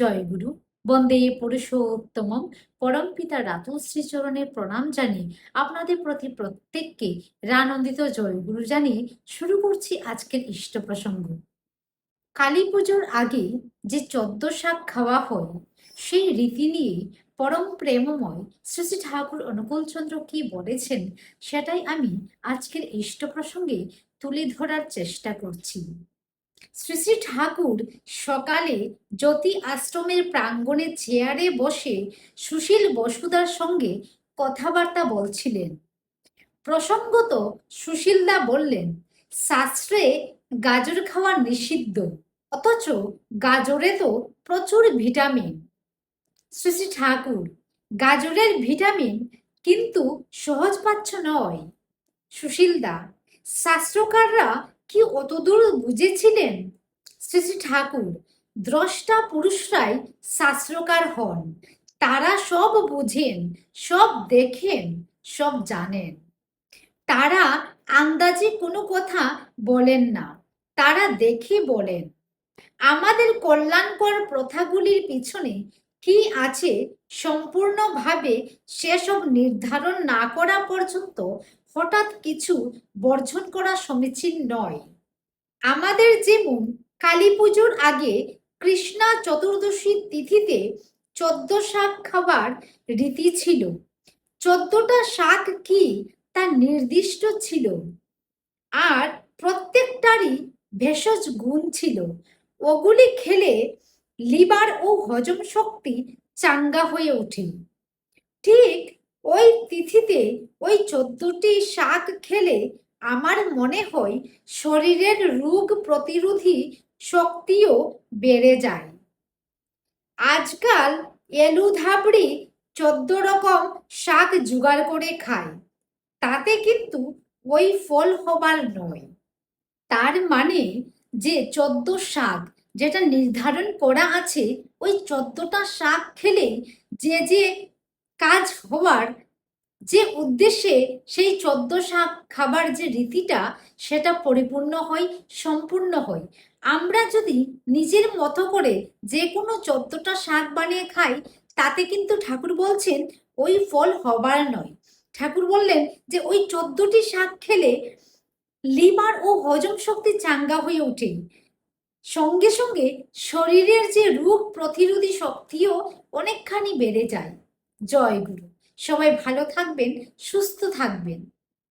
জয়গুরু বন্দে পুরুষোত্তমম। পরম পিতা রাতুল শ্রীচরণের প্রণাম জানিয়ে আপনাদের প্রতি প্রত্যেককে রানন্দিত জয়গুরু জানিয়ে শুরু করছি আজকের ইষ্ট প্রসঙ্গ। কালী পুজোর আগে যে চোদ্দ শাক খাওয়া হয়, সেই রীতি নিয়ে পরম প্রেমময় শ্রী শ্রী ঠাকুর অনুকূলচন্দ্র কি বলেছেন, সেটাই আমি আজকের ইষ্ট প্রসঙ্গে তুলে ধরার চেষ্টা করছি। শ্রী শ্রী ঠাকুর সকালে জ্যোতি আশ্রমের প্রাঙ্গণে চেয়ারে বসে সুশীল বসুদার সঙ্গে কথাবার্তা বলছিলেন। প্রসঙ্গত সুশীলদা বললেন, শাস্ত্রে গাজর খাওয়া নিষিদ্ধ, অথচ গাজরে তো প্রচুর ভিটামিন। শ্রী ঠাকুর, গাজরের ভিটামিন কিন্তু সহজপাচ্য নয়। সুশীলদা, শাস্ত্রকাররা কি অতদূর বুঝেছিলেন? শ্রী শ্রী ঠাকুর, দ্রষ্টা পুরুষরাই শাস্ত্রকার হন। তারা সব বুঝেন, সব দেখেন, সব জানেন। তারা আন্দাজে কোনো কথা বলেন না, তারা দেখে বলেন। আমাদের কল্যাণকর প্রথাগুলির পিছনে কি আছে সম্পূর্ণভাবে সেসব নির্ধারণ না করা পর্যন্ত হঠাৎ কিছু বর্জন করা সমীচীন নয়। আমাদের যেমন কালী পুজোর আগে কৃষ্ণা চতুর্দশী তিথিতে চোদ্দ শাক খাবার রীতি ছিল। চোদ্দটা শাক কি তা নির্দিষ্ট ছিল। আর প্রত্যেকটারই ভেষজ গুণ ছিল। ওগুলি খেলে লিভার ও হজম শক্তি চাঙ্গা হয়ে ওঠে। ঠিক ওই তিথিতে ওই চোদ্দটি শাক খেলে আমার মনে হয় শরীরের রোগ প্রতিরোধী শক্তিও বেড়ে যায়। আজকাল এলু ধাবড়ি চোদ্দ রকম শাক জোগাড় করে খায়। তাতে কিন্তু ওই ফল হবার নয়। তার মানে যে চোদ্দ শাক যেটা নির্ধারণ করা আছে, ওই চোদ্দটা শাক খেলে যে যে কাজ হওয়ার যে উদ্দেশ্যে সেই চোদ্দ শাক খাবার যে রীতিটা, সেটা পরিপূর্ণ হয়, সম্পূর্ণ হয়। আমরা যদি নিজের মতো করে যে কোনো চোদ্দটা শাক বানিয়ে খাই, তাতে কিন্তু ঠাকুর বলছেন ওই ফল হবার নয়। ঠাকুর বললেন যে ওই চোদ্দটি শাক খেলে লিভার ও হজম শক্তি চাঙ্গা হয়ে ওঠে সঙ্গে সঙ্গে শরীরের যে রোগ প্রতিরোধী শক্তিও অনেকখানি বেড়ে যায়। জয় গুরু। সবাই ভালো থাকবেন, সুস্থ থাকবেন।